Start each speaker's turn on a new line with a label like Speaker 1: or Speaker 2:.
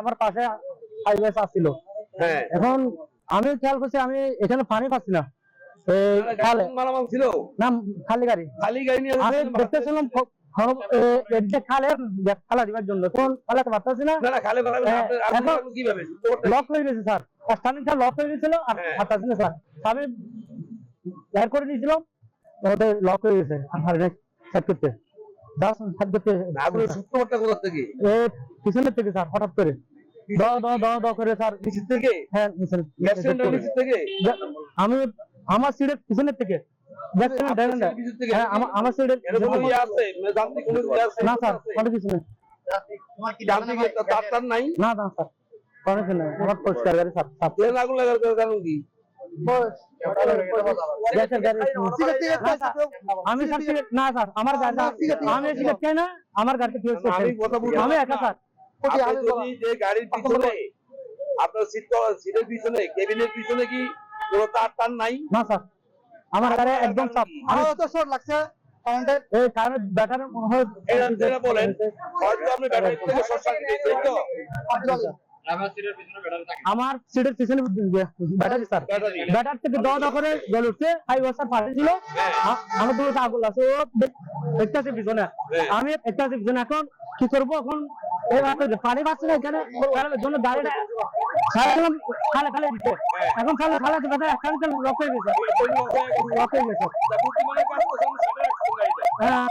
Speaker 1: আমার পাশে হাইওয়ে আসছিল
Speaker 2: হ্যাঁ।
Speaker 1: এখন আমি খেয়াল করছি আমি এখানে পানি পাচ্ছি না। এই খালে।
Speaker 2: মালামাল ছিল?
Speaker 1: না খালি গাড়ি।
Speaker 2: খালি গাড়ি নিয়ে
Speaker 1: আমি দেখতেছিলাম খালা দিবার জন্য। কোন খালাতে পারতেছি না। লক হয়ে গেছে স্যার স্টার্টিং লক হয়ে গেছিল আর
Speaker 2: হ্যাঁ।
Speaker 1: পারতেছি না স্যার আমি বের করে ওদের লক হয়ে গেছে। আর সেট করতে। দাস সেট
Speaker 2: সূত্রপাতটা কোথা থেকে?
Speaker 1: এ পিছনের থেকে স্যার হঠাৎ করে। দ দ দ দ করে স্যার।
Speaker 2: নিচের থেকে?
Speaker 1: হ্যাঁ পিছন
Speaker 2: গ্যাস সিলিন্ডার নিচের থেকে?
Speaker 1: আমি আমার সিটের পিছনের থেকে। Back side,
Speaker 2: আপনার
Speaker 1: driver না।
Speaker 2: সিটের পিছন থেকে?
Speaker 1: আমার আমার সিটের
Speaker 2: এরকম আছে যান্ত্রিক কোনো আছে?
Speaker 1: না স্যার কোনো কিছু নেই।
Speaker 2: যান্ত্রিক একটা তার টার নাই?
Speaker 1: না না স্যার কোনো কিছু নেই। আমার পরিষ্কার গাড়ি স্যার স্যার।
Speaker 2: প্লেন আগুন লাগার কারণ কি?
Speaker 1: আমি স্যার না স্যার আমার আমি সিগারেট খাই না আমার গাড়িতে
Speaker 2: আমি।
Speaker 1: একা স্যার
Speaker 2: যে গাড়ির পিছনে আপনার সিট সিটের পিছনে কেবিনের পিছনে কি কোনো তার টার নাই
Speaker 1: না স্যার আমার গাড়ি একদম সাফ আমি
Speaker 3: তো শর্ট লাগছে
Speaker 1: এই কারণে ব্যাটার মনে হয়
Speaker 2: বলেন হয়তো আপনি ব্যাটারি থেকে শর্ট সার্কিট
Speaker 1: আমার সিটের পিছনে ব্যাটারি স্যার
Speaker 2: ব্যাটারি
Speaker 1: থেকে দাওয়া দাওয়া করে জল উঠছে। হাই ওয়াসার পাশে ছিল। আমার দূরে আগুন আছে ও দেখতেছে পিছনে। আমি দেখতেছি পিছনে এখন। কি করব এখন? পানি পাচ্ছে না এখানে। জন্য খালে খালে দিচ্ছে। এখন খালে খালে দিচ্ছে এখন লক হয়ে গেছে। লক হয়ে গেছে।
Speaker 2: গাড়িটা।
Speaker 1: হ্যাঁ